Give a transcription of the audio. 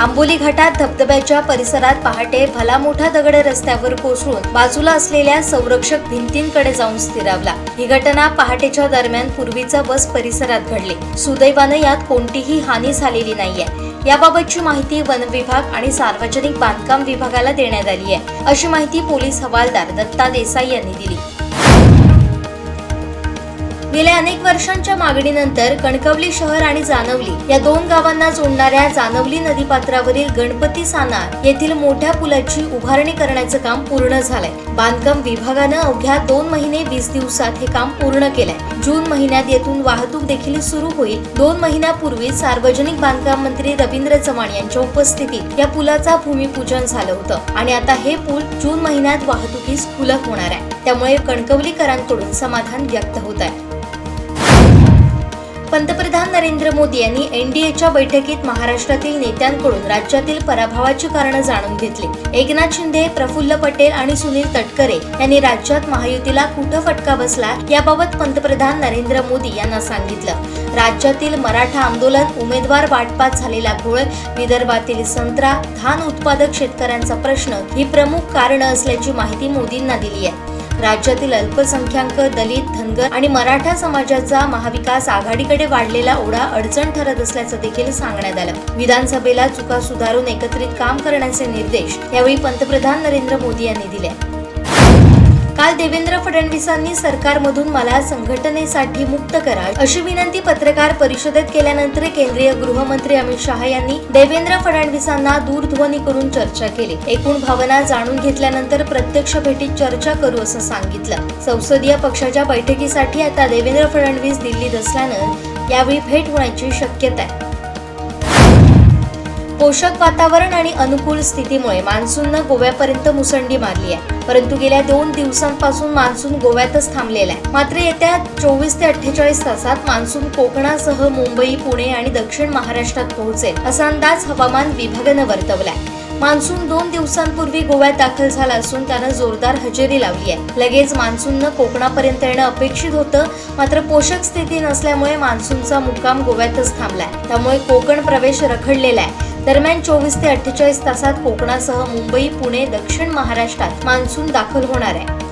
आंबोली घाटात धबधब्याच्या परिसरात पहाटे भला मोठा दगड रस्त्यावर कोसळून बाजूला असलेल्या संरक्षक भिंतींकडे जाऊन स्थिरावला. ही घटना पहाटेच्या दरम्यान पूर्वीचा बस परिसरात घडली. सुदैवानं यात कोणतीही हानी झालेली नाहीये. याबाबतची माहिती वन विभाग आणि सार्वजनिक बांधकाम विभागाला देण्यात आली आहे. अशी माहिती पोलीस हवालदार दत्ता देसाई यांनी दिली. गेल्या अनेक वर्षांच्या मागणीनंतर कणकवली शहर आणि जानवली या दोन गावांना जोडणाऱ्या जानवली नदीपात्रावरील गणपती साना येथील मोठ्या पुलाची उभारणी करण्याचं काम पूर्ण झालंय. बांधकाम विभागानं अवघ्या दोन महिने वीस दिवसात हे काम पूर्ण केलंय. जून महिन्यात येथून वाहतूक देखील सुरू होईल. दोन महिन्यापूर्वी सार्वजनिक बांधकाम मंत्री रवींद्र चव्हाण यांच्या उपस्थितीत या पुलाचा भूमिपूजन झालं होतं आणि आता हे पूल जून महिन्यात वाहतुकीस खुलक होणार आहे. त्यामुळे कणकवलीकरांकडून समाधान व्यक्त होत आहे. पंतप्रधान नरेंद्र मोदी यांनी एनडीएच्या बैठकीत महाराष्ट्रातील नेत्यांकडून राज्यातील पराभवाची कारणं जाणून घेतली. एकनाथ शिंदे प्रफुल्ल पटेल आणि सुनील तटकरे यांनी राज्यात महायुतीला कुठं फटका बसला याबाबत पंतप्रधान नरेंद्र मोदी यांना सांगितलं. राज्यातील मराठा आंदोलन उमेदवार वाटपात झालेला घोळ विदर्भातील संत्रा धान उत्पादक शेतकऱ्यांचा प्रश्न ही प्रमुख कारणं असल्याची माहिती मोदींना दिली आहे. राज्यातील अल्पसंख्याक दलित धनगर आणि मराठा समाजाचा महाविकास आघाडीकडे वाढलेला ओढा अडचण ठरत असल्याचं देखील सांगण्यात आलं. विधानसभेला चुका सुधारून एकत्रित काम करण्याचे निर्देश यावेळी पंतप्रधान नरेंद्र मोदी यांनी दिले. काल देवेंद्र फडणवीसांनी सरकारमधून मला संघटनेसाठी मुक्त करा अशी विनंती पत्रकार परिषदेत केल्यानंतर केंद्रीय गृहमंत्री अमित शहा यांनी देवेंद्र फडणवीसांना दूरध्वनी करून चर्चा केली. एकूण भावना जाणून घेतल्यानंतर प्रत्यक्ष भेटीत चर्चा करू असं सांगितलं. संसदीय पक्षाच्या बैठकीसाठी आता देवेंद्र फडणवीस दिल्लीत असल्यानं यावेळी भेट होण्याची शक्यता आहे. पोषक वातावरण आणि अनुकूल स्थितीमुळे मान्सूननं गोव्यापर्यंत मुसंडी मारली आहे. परंतु गेल्या दोन दिवसांपासून मान्सून गोव्यातच थांबलेला आहे. मात्र येत्या चोवीस ते अठ्ठेचाळीस तासात मान्सून कोकणासह मुंबई पुणे आणि दक्षिण महाराष्ट्रात पोहोचेल असा अंदाज हवामान विभागानं वर्तवलाय. मान्सून दोन दिवसांपूर्वी गोव्यात दाखल झाला असून त्यानं जोरदार हजेरी लावली आहे. लगेच मान्सूननं कोकणापर्यंत येणं अपेक्षित होतं मात्र पोषक स्थिती नसल्यामुळे मान्सूनचा मुक्काम गोव्यातच थांबलाय. त्यामुळे कोकण प्रवेश रखडलेला आहे. दरम्यान चोवीस ते अठ्ठेचाळीस तासात कोकणासह मुंबई पुणे दक्षिण महाराष्ट्रात मान्सून दाखल होणार आहे.